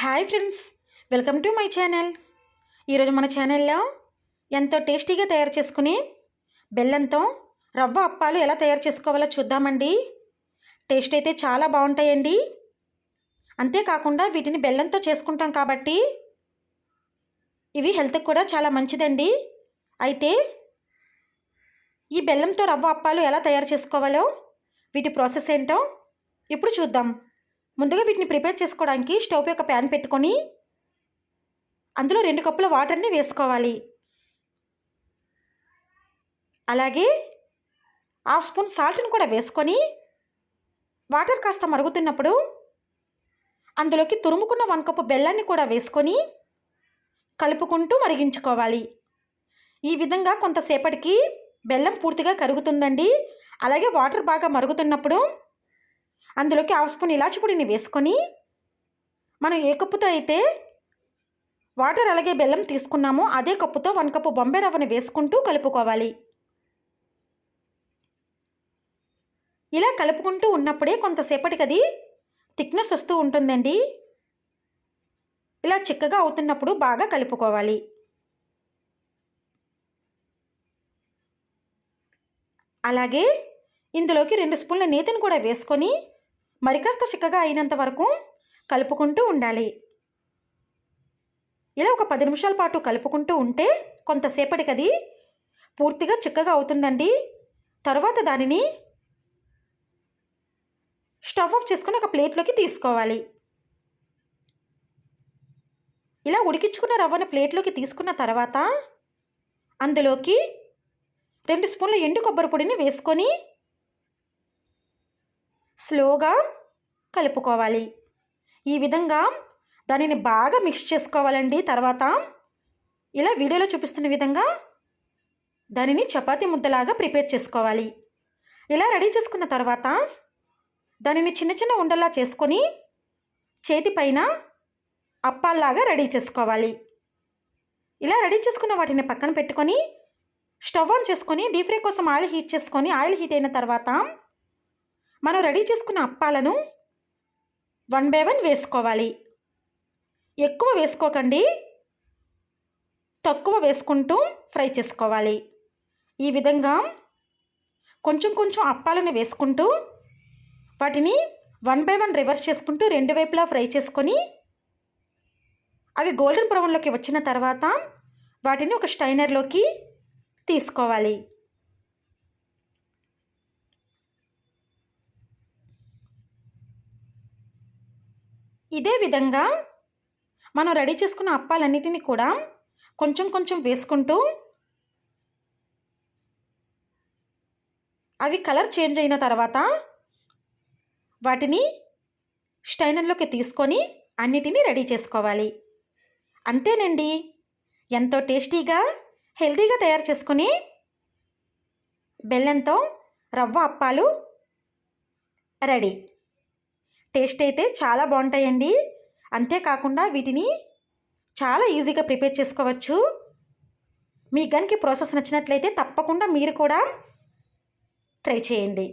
Hi friends welcome to my channel. ఈరోజు మన ఛానల్లో ఎంతో టేస్టీగా తయారు చేసుకుని బెల్లంతో రవ్వ అప్పాలు ఎలా తయారు చేసుకోవాలో చూద్దామండి. టేస్ట్ అయితే చాలా బాగుంటాయండి. అంతేకాకుండా వీటిని బెల్లంతో చేసుకుంటాం కాబట్టి ఇవి హెల్త్కి కూడా చాలా మంచిదండి. అయితే ఈ బెల్లంతో రవ్వ అప్పాలు ఎలా తయారు చేసుకోవాలో వీటి ప్రాసెస్ ఏంటో ఇప్పుడు చూద్దాం. ముందుగా వీటిని ప్రిపేర్ చేసుకోవడానికి స్టవ్ యొక్క ఒక ప్యాన్ పెట్టుకొని అందులో రెండు కప్పుల వాటర్ని వేసుకోవాలి. అలాగే హాఫ్ స్పూన్ సాల్ట్ని కూడా వేసుకొని వాటర్ కాస్త మరుగుతున్నప్పుడు అందులోకి తురుముకున్న వన్ కప్పు బెల్లాన్ని కూడా వేసుకొని కలుపుకుంటూ మరిగించుకోవాలి. ఈ విధంగా కొంతసేపటికి బెల్లం పూర్తిగా కరుగుతుందండి. అలాగే వాటర్ బాగా మరుగుతున్నప్పుడు అందులోకి హాఫ్ స్పూన్ ఇలాచి పొడిని వేసుకొని మనం ఏ కప్పుతో అయితే వాటర్ అలాగే బెల్లం తీసుకున్నామో అదే కప్పుతో వన్ కప్పు బొంబే రవ్వని వేసుకుంటూ కలుపుకోవాలి. ఇలా కలుపుకుంటూ ఉన్నప్పుడే కొంతసేపటికి అది థిక్నెస్ వస్తూ ఉంటుందండి. ఇలా చిక్కగా అవుతున్నప్పుడు బాగా కలుపుకోవాలి. అలాగే ఇందులోకి రెండు స్పూన్ల నేతిని కూడా వేసుకొని మరికాస్త చిక్కగా అయినంత వరకు కలుపుకుంటూ ఉండాలి. ఇలా ఒక పది నిమిషాల పాటు కలుపుకుంటూ ఉంటే కొంతసేపటికి అది పూర్తిగా చిక్కగా అవుతుందండి. తర్వాత దానిని స్టవ్ ఆఫ్ చేసుకుని ఒక ప్లేట్లోకి తీసుకోవాలి. ఇలా ఉడికించుకున్న రవ్వను ప్లేట్లోకి తీసుకున్న తర్వాత అందులోకి రెండు స్పూన్ల ఎండు కొబ్బరి పొడిని వేసుకొని స్లోగా కలుపుకోవాలి. ఈ విధంగా దానిని బాగా మిక్స్ చేసుకోవాలండి. తర్వాత ఇలా వీడియోలో చూపిస్తున్న విధంగా దానిని చపాతి ముద్దలాగా ప్రిపేర్ చేసుకోవాలి. ఇలా రెడీ చేసుకున్న తర్వాత దానిని చిన్న చిన్న ఉండల్లా చేసుకొని చేతిపైన అప్పాల్లాగా రెడీ చేసుకోవాలి. ఇలా రెడీ చేసుకున్న వాటిని పక్కన పెట్టుకొని స్టవ్ ఆన్ చేసుకొని డీప్ ఫ్రై కోసం ఆయిల్ హీట్ చేసుకొని ఆయిల్ హీట్ అయిన తర్వాత మనం రెడీ చేసుకున్న అప్పాలను వన్ బై వన్ వేసుకోవాలి. ఎక్కువ వేసుకోకండి. తక్కువ వేసుకుంటూ ఫ్రై చేసుకోవాలి. ఈ విధంగా కొంచెం కొంచెం అప్పాలను వేసుకుంటూ వాటిని వన్ బై వన్ రివర్స్ చేసుకుంటూ రెండు వైపులా ఫ్రై చేసుకొని అవి గోల్డెన్ బ్రౌన్లోకి వచ్చిన తర్వాత వాటిని ఒక స్టైనర్లోకి తీసుకోవాలి. ఇదే విధంగా మనం రెడీ చేసుకున్న అప్పాలన్నిటినీ కూడా కొంచెం కొంచెం వేసుకుంటూ అవి కలర్ చేంజ్ అయిన తర్వాత వాటిని స్టైనర్లోకి తీసుకొని అన్నిటినీ రెడీ చేసుకోవాలి. అంతేనండి. ఎంతో టేస్టీగా హెల్తీగా తయారు చేసుకుని బెల్లంతో రవ్వ అప్పాలు రెడీ. టేస్ట్ అయితే చాలా బాగుంటాయండి. అంతేకాకుండా వీటిని చాలా ఈజీగా ప్రిపేర్ చేసుకోవచ్చు. మీ గన్కి ప్రాసెస్ నచ్చినట్లయితే తప్పకుండా మీరు కూడా ట్రై చేయండి.